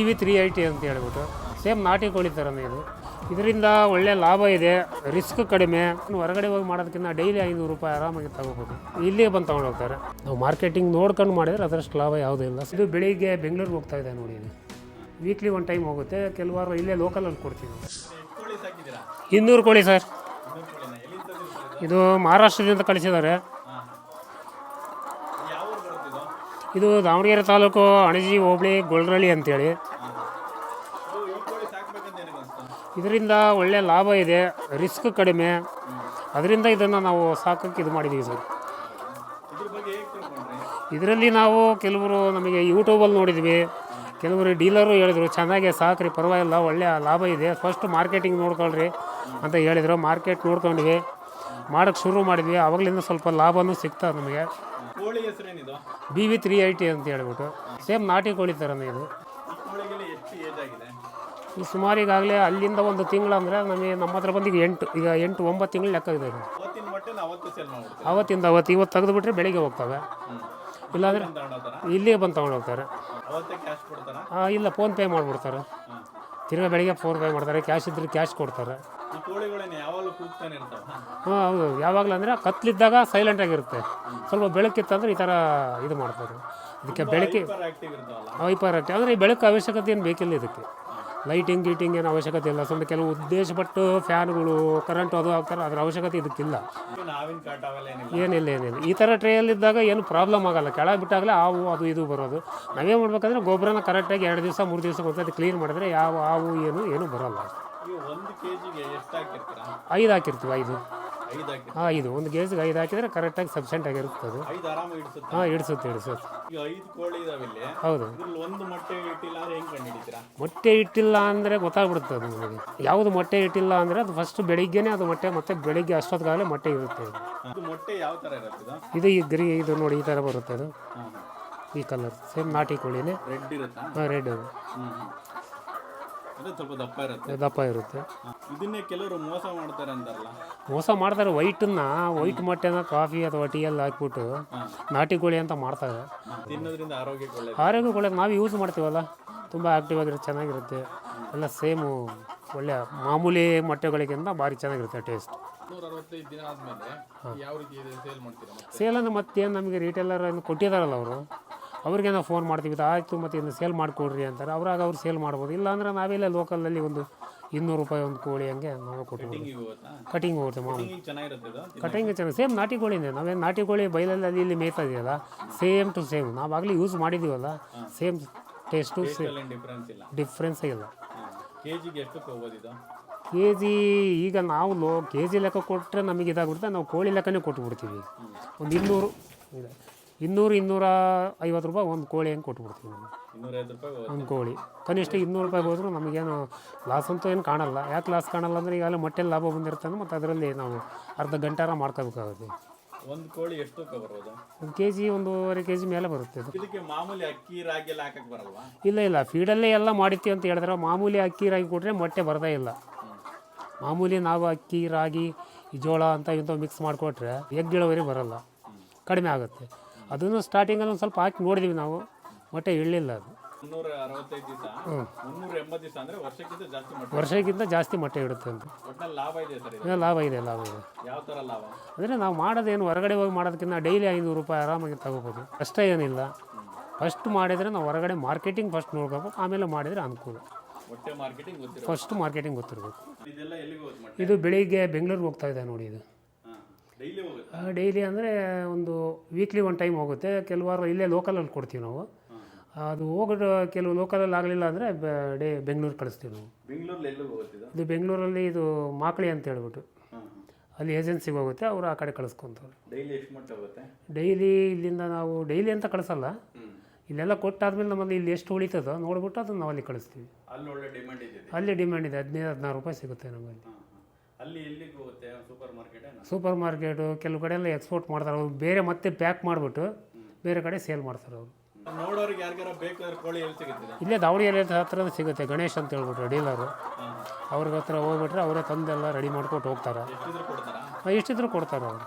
T V three eighty ಅಂತ ಹೇಳ್ಬಿಟ್ಟು same ನಾಟಿ ಕೋಳಿ ಥರನೇ ಇದು ಇದರಿಂದ ಒಳ್ಳೆ ಲಾಭ ಇದೆ ರಿಸ್ಕ್ ಕಡಿಮೆ. ಹೊರಗಡೆ ಹೋಗಿ ಮಾಡೋದಕ್ಕಿಂತ ಡೈಲಿ ಐನೂರು ರೂಪಾಯಿ ಆರಾಮಾಗಿ ತಗೋಬೋದು. ಇಲ್ಲಿಗೆ ಬಂದು ತೊಗೊಂಡು ಹೋಗ್ತಾರೆ. ನಾವು ಮಾರ್ಕೆಟಿಂಗ್ ನೋಡ್ಕೊಂಡು ಮಾಡಿದ್ರೆ ಅದರಷ್ಟು ಲಾಭ ಯಾವುದೂ ಇಲ್ಲ. ಇದು ಬೆಳಿಗ್ಗೆ ಬೆಂಗಳೂರಿಗೆ ಹೋಗ್ತಾ ಇದೆ ನೋಡಿ ವೀಕ್ಲಿ ಒನ್ ಟೈಮ್ ಹೋಗುತ್ತೆ. ಕೆಲವಾರು ಇಲ್ಲೇ ಲೋಕಲಲ್ಲಿ ಕೊಡ್ತೀವಿ. ಇನ್ನೂರು ಕೋಳಿ ಸರ್? ಇದು ಮಹಾರಾಷ್ಟ್ರದಿಂದ ಕಳಿಸಿದ್ದಾರೆ ಹಾ, ಹಾ. ಯಾವ ಊರು ಬರುತ್ತಿದ್ದು ಇದು ದಾವಣಗೆರೆ ತಾಲೂಕು ಅಣಜಿ ಹೋಬಳಿ ಗೊಲ್ರಳ್ಳಿ ಅಂತೇಳಿ. ಇದರಿಂದ ಒಳ್ಳೆ ಲಾಭ ಇದೆ, ರಿಸ್ಕ್ ಕಡಿಮೆ. ಅದರಿಂದ ಇದನ್ನು ನಾವು ಸಾಕಕ್ಕೆ ಇದು ಮಾಡಿದ್ದೀವಿ ಸರ್. ಇದರಲ್ಲಿ ನಾವು ಕೆಲವರು ನಮಗೆ ಯೂಟ್ಯೂಬಲ್ಲಿ ನೋಡಿದ್ವಿ. ಕೆಲವರು ಡೀಲರು ಹೇಳಿದರು, ಚೆನ್ನಾಗಿ ಸಾಕ್ರಿ, ಪರವಾಗಿಲ್ಲ, ಒಳ್ಳೆ ಲಾಭ ಇದೆ. ಫಸ್ಟ್ ಮಾರ್ಕೆಟಿಂಗ್ ನೋಡ್ಕೊಳ್ರಿ ಅಂತ ಹೇಳಿದರು. ಮಾರ್ಕೆಟ್ ನೋಡ್ಕೊಂಡ್ವಿ. ಮಾಡೋಕ್ಕೆ ಶುರು ಮಾಡಿದ್ವಿ. ಆವಾಗಲಿಂದ ಸ್ವಲ್ಪ ಲಾಭವೂ ಸಿಗ್ತದೆ ನಮಗೆ. ಕೋಳಿ ಹೆಸರೇನಿದು? ಬಿ ವಿ ತ್ರೀ ಐಟಿ ಅಂತ ಹೇಳ್ಬಿಟ್ಟು. ಸೇಮ್ ನಾಟಿ ಕೋಳಿ ಥರನೇ ಇದು. ಈ ಕೋಳಿಗೆಲ್ಲ ಎಷ್ಟು ಏಜ್ ಆಗಿದೆ? ಈ ಸುಮಾರು ಈಗಾಗಲೇ ಅಲ್ಲಿಂದ ಒಂದು ತಿಂಗಳು ಅಂದರೆ ನಮಗೆ ನಮ್ಮ ಹತ್ರ ಬಂದು ಈಗ ಎಂಟು ಈಗ ಎಂಟು ಒಂಬತ್ತು ತಿಂಗಳು ಲೆಕ್ಕ ಇದೆ ಇದು. ಅವತ್ತಿನ ಮೊಟ್ಟೆನ ಅವತ್ತು ಸೇಲ್ ಮಾಡ್ಬಿಡ್ತೀವಿ ಅವತ್ತಿಂದ ಅವತ್ತು ಇವತ್ತು ತೆಗೆದುಬಿಟ್ರೆ ಬೆಳಿಗ್ಗೆ ಹೋಗ್ತವೆ. ಇಲ್ಲಾಂದರೆ ಇಲ್ಲಿಗೆ ಬಂದು ತೊಗೊಂಡು ಹೋಗ್ತಾರೆ. ಅವತ್ತೇ ಕ್ಯಾಶ್ ಕೊಡ್ತಾರ? ಆ, ಇಲ್ಲ ಫೋನ್ಪೇ ಮಾಡಿಬಿಡ್ತಾರೆ. ತಿರ್ಗಾ ಬೆಳಿಗ್ಗೆ ಫೋನ್ಪೇ ಮಾಡ್ತಾರೆ. ಕ್ಯಾಶ್ ಇದ್ರೆ ಕ್ಯಾಶ್ ಕೊಡ್ತಾರೆ. ಈ ಕೋಳಿಗಳನ್ನ ಯಾವಾಗಲೂ ಕೂಗ್ತಾನೆ ಇರ್ತಾವ. ಹಾಂ ಹೌದು. ಯಾವಾಗಲೂ ಅಂದರೆ ಕತ್ಲಿದ್ದಾಗ ಸೈಲೆಂಟಾಗಿರುತ್ತೆ ಸ್ವಲ್ಪ ಬೆಳಕಿತ್ತಂದ್ರೆ ಈ ಥರ ಇದು ಮಾಡ್ತಾರೆ ಇದಕ್ಕೆ ಬೆಳಕಿ ಆಕ್ಟಿವ್ ಇರ್ತಾವಲ್ಲ. ಹೈಪರ್ ಆಕ್ಟಿವ್ ಅಂದರೆ ಈ ಬೆಳಕು ಅವಶ್ಯಕತೆ ಏನು ಬೇಕಿಲ್ಲ ಇದಕ್ಕೆ. ಲೈಟಿಂಗ್ ಗೀಟಿಂಗ್ ಏನು ಅವಶ್ಯಕತೆ ಇಲ್ಲ. ಸ್ವಲ್ಪ ಕೆಲವು ಉದ್ದೇಶಪಟ್ಟು ಫ್ಯಾನ್ಗಳು ಕರೆಂಟ್ ಅದು ಹಾಕ್ತಾರೆ. ಅದ್ರ ಅವಶ್ಯಕತೆ ಇದಕ್ಕಿಲ್ಲ. ಈಗ ನಾವಿನ ಕಾಟ ಅವೆಲ್ಲ ಏನಿಲ್ಲ. ಏನಿಲ್ಲ ಏನಿಲ್ಲ. ಈ ಥರ ಟ್ರೇಯಲ್ಲಿದ್ದಾಗ ಏನು ಪ್ರಾಬ್ಲಮ್ ಆಗಲ್ಲ. ಕೆಳಗೆ ಬಿಟ್ಟಾಗಲೇ ಹಾವು ಅದು ಇದು ಬರೋದು. ನಾವೇನು ಮಾಡ್ಬೇಕಂದ್ರೆ ಗೊಬ್ಬರನ ಕರೆಕ್ಟಾಗಿ ಎರಡು ದಿವಸ ಮೂರು ದಿವಸ ಒಂದ್ಸತಿ ಕ್ಲೀನ್ ಮಾಡಿದ್ರೆ ಯಾವ ಹಾವು ಏನು ಏನು ಬರೋಲ್ಲ. ಐದು ಹಾಕಿರ್ತೀವಿ ಐದು. ಹಾಂ ಐದು. ಒಂದು ಗೇಜ್ಗೆ ಐದು ಹಾಕಿದರೆ ಕರೆಕ್ಟಾಗಿ ಸಫಿಷಿಯಂಟ್ ಆಗಿರುತ್ತೆ ಅದು ಹಾಂ ಇಡಿಸುತ್ತೆ ಇಲ್ಲಿ. ಹೌದು. ಮೊಟ್ಟೆ ಇಟ್ಟಿಲ್ಲ ಅಂದ್ರೆ ಗೊತ್ತಾಗ್ಬಿಡುತ್ತೆ ಅದು ನಿಮಗೆ. ಯಾವುದು ಮೊಟ್ಟೆ ಇಟ್ಟಿಲ್ಲ ಅಂದರೆ ಅದು ಫಸ್ಟ್ ಬೆಳಿಗ್ಗೆನೇ ಅದು ಮೊಟ್ಟೆ ಮತ್ತೆ ಬೆಳಿಗ್ಗೆ ಅಷ್ಟೊತ್ತಿಗಾಗಲೇ ಮೊಟ್ಟೆ ಇರುತ್ತೆ ಇದು ಇದು? ಇದು ಈ ಗರಿ ಇದು ನೋಡಿ ಈ ಥರ ಬರುತ್ತೆ ಅದು. ಈ ಕಲರ್ ಸೇಮ್ ನಾಟಿ ಕೋಳಿನೇ. ಹಾಂ ರೆಡ್ ಹ್ಮ್. ಅದೇ ಸ್ವಲ್ಪ ದಪ್ಪ ಇರುತ್ತೆ. ದಪ್ಪ ಇರುತ್ತೆ. ಹ. ಇದನ್ನೇ ಕೆಲವರು ಮೋಸ ಮಾಡ್ತಾರೆ ಅಂತಾರಲ್ಲ ಮೋಸ ಮಾಡ್ತಾರೆ ವೈಟನ್ನ ವೈಟ್ ಮೊಟ್ಟೆನ ಕಾಫಿ ಅಥವಾ ಟೀಯಲ್ಲಿ ಹಾಕ್ಬಿಟ್ಟು ನಾಟಿ ಕೋಳಿ ಅಂತ ಮಾಡ್ತಾರೆ. ತಿನ್ನೋದ್ರಿಂದ ಆರೋಗ್ಯಕ್ಕೆ ಒಳ್ಳೆಯದು ಆರೋಗ್ಯ ಕೋಳಿ ನಾವು ಯೂಸ್ ಮಾಡ್ತೀವಲ್ಲ? ತುಂಬ ಆ್ಯಕ್ಟಿವ್ ಆಗಿರುತ್ತೆ ಚೆನ್ನಾಗಿರುತ್ತೆ. ಎಲ್ಲ ಸೇಮು ಒಳ್ಳೆ ಮಾಮೂಲಿ ಮೊಟ್ಟೆಗಳಿಗಿಂತ ಭಾರಿ ಚೆನ್ನಾಗಿರುತ್ತೆ ಟೇಸ್ಟ್ ಸೇಲ್ ಅಂದ್ರೆ ಮತ್ತೇನು ನಮಗೆ ರಿಟೇಲರ್ ಕೊಟ್ಟಿದ್ದಾರಲ್ಲ ಅವರು? ಅವ್ರಿಗೆ ನಾವು ಫೋನ್ ಮಾಡ್ತೀವಿ ಇದು ಆಯಿತು ಮತ್ತು ಇದನ್ನು ಸೇಲ್ ಮಾಡಿಕೊಡ್ರಿ ಅಂತಾರೆ. ಅವ್ರಾಗ ಅವ್ರು ಸೇಲ್ ಮಾಡ್ಬೋದು. ಇಲ್ಲಾಂದ್ರೆ ನಾವೆಲ್ಲ ಲೋಕಲಲ್ಲಿ ಒಂದು ಇನ್ನೂರು ರೂಪಾಯಿ ಒಂದು ಕೋಳಿ ಹಂಗೆ ನಾವು ಕೊಟ್ಟು ಕಟಿಂಗ್ ಹೋಗುತ್ತೆ? ಮಾಮೂಲಿ. ಕಟಿಂಗ್ ಚೆನ್ನಾಗಿ ಸೇಮ್ ನಾಟಿ ಕೋಳಿನೇ. ನಾವೇನು ನಾಟಿ ಕೋಳಿ ಬೈಲಲ್ಲಿ ಅಲ್ಲಿ ಇಲ್ಲಿ ಮೇಯ್ತಾ ಇದೆಯಲ್ಲ ಸೇಮ್ ಟು ಸೇಮ್ ನಾವು ಆಗಲಿ ಯೂಸ್ ಮಾಡಿದ್ದೀವಲ್ಲ ಸೇಮ್ ಟೇಸ್ಟು ಸೇಮ್ ಡಿಫ್ರೆನ್ಸ್ ಇಲ್ಲ? ಕೆ ಜಿ ಈಗ ನಾವು ಲೋ ಕೆ ಜಿ ಲೆಕ್ಕ ಕೊಟ್ಟರೆ ನಮಗೆ ಇದಾಗ್ಬಿಡುತ್ತೆ. ನಾವು ಕೋಳಿ ಲೆಕ್ಕನೇ ಕೊಟ್ಬಿಡ್ತೀವಿ. ಒಂದು ಇನ್ನೂರು ಇದೆ. ಇನ್ನೂರು ಇನ್ನೂರ ಐವತ್ತು ರೂಪಾಯಿ ಒಂದು ಕೋಳಿ ಹಂಗೆ ಕೊಟ್ಬಿಡ್ತೀವಿ ನಾವು. ಒಂದು ಕೋಳಿ. ಕನಿಷ್ಠ ಇನ್ನೂರು ರೂಪಾಯಿ ಹೋದರೂ ನಮಗೇನು ಲಾಸ್ ಅಂತೂ ಏನು ಕಾಣಲ್ಲ. ಯಾಕೆ ಲಾಸ್ ಕಾಣಲ್ಲ ಅಂದರೆ ಈಗಾಗಲೇ ಮೊಟ್ಟೆಲಿ ಲಾಭ ಬಂದಿರ್ತಾನೆ ಮತ್ತು ಅದರಲ್ಲಿ ನಾವು ಅರ್ಧ ಗಂಟಾರ ಮಾಡ್ಕೋಬೇಕಾಗುತ್ತೆ. ಒಂದು ಕೋಳಿ ಎಷ್ಟು ತೂಕ ಬರ್ಬೋದು ಒಂದು ಕೆ ಜಿ ಒಂದೂವರೆ ಕೆ ಜಿ ಮೇಲೆ ಬರುತ್ತೆ ಅದು. ಇದಕ್ಕೆ ಮಾಮೂಲಿ ಅಕ್ಕಿ ರಾಗಿ ಎಲ್ಲ ಹಾಕಕ್ ಬರಲ್ವಾ? ಇಲ್ಲ ಇಲ್ಲ. ಫೀಡಲ್ಲೇ ಎಲ್ಲ ಮಾಡಿತ್ತೀವಿ ಅಂತ ಹೇಳಿದ್ರೆ ಮಾಮೂಲಿ ಅಕ್ಕಿ ರಾಗಿ ಕೊಟ್ಟರೆ ಮೊಟ್ಟೆ ಬರದೇ ಇಲ್ಲ. ಮಾಮೂಲಿ ನಾವು ಅಕ್ಕಿ ರಾಗಿ ಜೋಳ ಅಂತ ಇಂಥವು ಮಿಕ್ಸ್ ಮಾಡಿಕೊಟ್ರೆ ಎಗ್ ಇಳುವರಿ ಬರಲ್ಲ. ಕಡಿಮೆ ಆಗುತ್ತೆ. ಅದನ್ನು ಸ್ಟಾರ್ಟಿಂಗಲ್ಲಿ ಒಂದು ಸ್ವಲ್ಪ ಹಾಕಿ ನೋಡಿದ್ವಿ ನಾವು ಮೊಟ್ಟೆ ಇಳಿಲ್ಲ ಅದು. ಮುನ್ನೂರ ಅರವತ್ತೈದು ದಿವಸ? ಮುನ್ನೂರ ಎಂಬತ್ತು ದಿವಸ ಅಂದ್ರೆ ವರ್ಷಕ್ಕಿಂತ ಜಾಸ್ತಿ ಮೊಟ್ಟೆ ವರ್ಷಕ್ಕಿಂತ ಜಾಸ್ತಿ ಮೊಟ್ಟೆ ಇಡುತ್ತೆ ಅಂತ. ಲಾಭ ಇದೆ ಸರ್ ಇದು ಲಾಭ ಇದೆ ಲಾಭ ಇದೆ. ಯಾವ ತರ ಲಾಭ? ಅಂದರೆ ನಾವು ಮಾಡೋದೇನು ಹೊರಗಡೆ ಹೋಗಿ ಮಾಡೋದಕ್ಕಿಂತ ಡೈಲಿ ಐನೂರು ರೂಪಾಯಿ ಆರಾಮಾಗಿ ತಗೋಬೋದು. ಕಷ್ಟ ಏನಿಲ್ಲ. ಫಸ್ಟ್ ಮಾಡಿದರೆ ನಾವು ಹೊರಗಡೆ ಮಾರ್ಕೆಟಿಂಗ್ ಫಸ್ಟ್ ನೋಡ್ಕೋಬೇಕು ಆಮೇಲೆ ಮಾಡಿದರೆ ಅನುಕೂಲ. ಮಾರ್ಕೆಟಿಂಗ್ ಗೊತ್ತಿರೋ ಫಸ್ಟ್ ಮಾರ್ಕೆಟಿಂಗ್ ಗೊತ್ತಿರಬೇಕು. ಇದೆಲ್ಲ ಎಲ್ಲಿಗೆ ಹೋಗುತ್ತೆ ಮೊಟ್ಟೆ? ಇದು ಬೆಳಿಗ್ಗೆ ಬೆಂಗಳೂರಿಗೆ ಹೋಗ್ತಾ ಇದೆ ನೋಡಿ ಇದು. ಡೈಲಿ ಅಂದರೆ ಒಂದು ವೀಕ್ಲಿ ಒನ್ ಟೈಮ್ ಹೋಗುತ್ತೆ. ಕೆಲವಾರು ಇಲ್ಲೇ ಲೋಕಲಲ್ಲಿ ಕೊಡ್ತೀವಿ ನಾವು. ಅದು ಹೋಗೋದು ಕೆಲವು ಲೋಕಲಲ್ಲಿ ಆಗಲಿಲ್ಲ ಅಂದರೆ ಡೇ ಬೆಂಗಳೂರು ಕಳಿಸ್ತೀವಿ ನಾವು. ಇದು? ಬೆಂಗಳೂರಲ್ಲಿ ಇದು ಮಾಕಳಿ ಅಂತ ಹೇಳ್ಬಿಟ್ಟು. ಅಲ್ಲಿ ಏಜೆನ್ಸಿಗೆ ಹೋಗುತ್ತೆ ಅವರು ಆ ಕಡೆ ಕಳಿಸ್ಕೊಂತಾರೆ ಡೈಲಿ ಹೋಗುತ್ತೆ? ಡೈಲಿ ಇಲ್ಲಿಂದ ನಾವು ಡೈಲಿ ಅಂತ ಕಳಿಸಲ್ಲ. ಇಲ್ಲೆಲ್ಲ ಕೊಟ್ಟಾದ್ಮೇಲೆ ನಮ್ಮಲ್ಲಿ ಇಲ್ಲಿ ಎಷ್ಟು ಉಳಿತದೋ ನೋಡ್ಬಿಟ್ಟು ಅದನ್ನು ನಾವು ಅಲ್ಲಿ ಕಳಿಸ್ತೀವಿ ಅಲ್ಲಿ ಡಿಮ್ಯಾಂಡ್ ಇದೆ ಹದಿನೈದು ಹದಿನಾರು ರೂಪಾಯಿ ಸಿಗುತ್ತೆ ನಮ್ಮಲ್ಲಿ. ಅಲ್ಲಿ ಎಲ್ಲಿಗೆ ಹೋಗುತ್ತೆ ಸೂಪರ್ ಮಾರ್ಕೆಟ್ ಸೂಪರ್ ಮಾರ್ಕೆಟು ಕೆಲವು ಕಡೆ ಎಲ್ಲ ಎಕ್ಸ್ಪೋರ್ಟ್ ಮಾಡ್ತಾರೆ. ಅವ್ರು ಬೇರೆ ಮತ್ತೆ ಪ್ಯಾಕ್ ಮಾಡಿಬಿಟ್ಟು ಬೇರೆ ಕಡೆ ಸೇಲ್ ಮಾಡ್ತಾರೆ ಅವರು. ನೋಡೋರಿಗೆ ಯಾರಿಗಾರ ಬೇಕಾದ್ರೆ ಕೋಳಿ ಎಲ್ಲಿ ಸಿಗುತ್ತೆ ಇಲ್ಲೇ ದಾವಣಗೆರೆ ಹತ್ರ ಸಿಗುತ್ತೆ. ಗಣೇಶ್ ಅಂತ ಹೇಳ್ಬಿಟ್ಟು ಡೀಲರು. ಅವ್ರಿಗೆ ಹತ್ರ ಹೋಗ್ಬಿಟ್ರೆ ಅವರೇ ತಂದೆಲ್ಲ ರೆಡಿ ಮಾಡ್ಕೊಟ್ಟು ಹೋಗ್ತಾರೆ. ಇಷ್ಟಿದ್ರು ಕೊಡ್ತಾರೆ ಅವರು.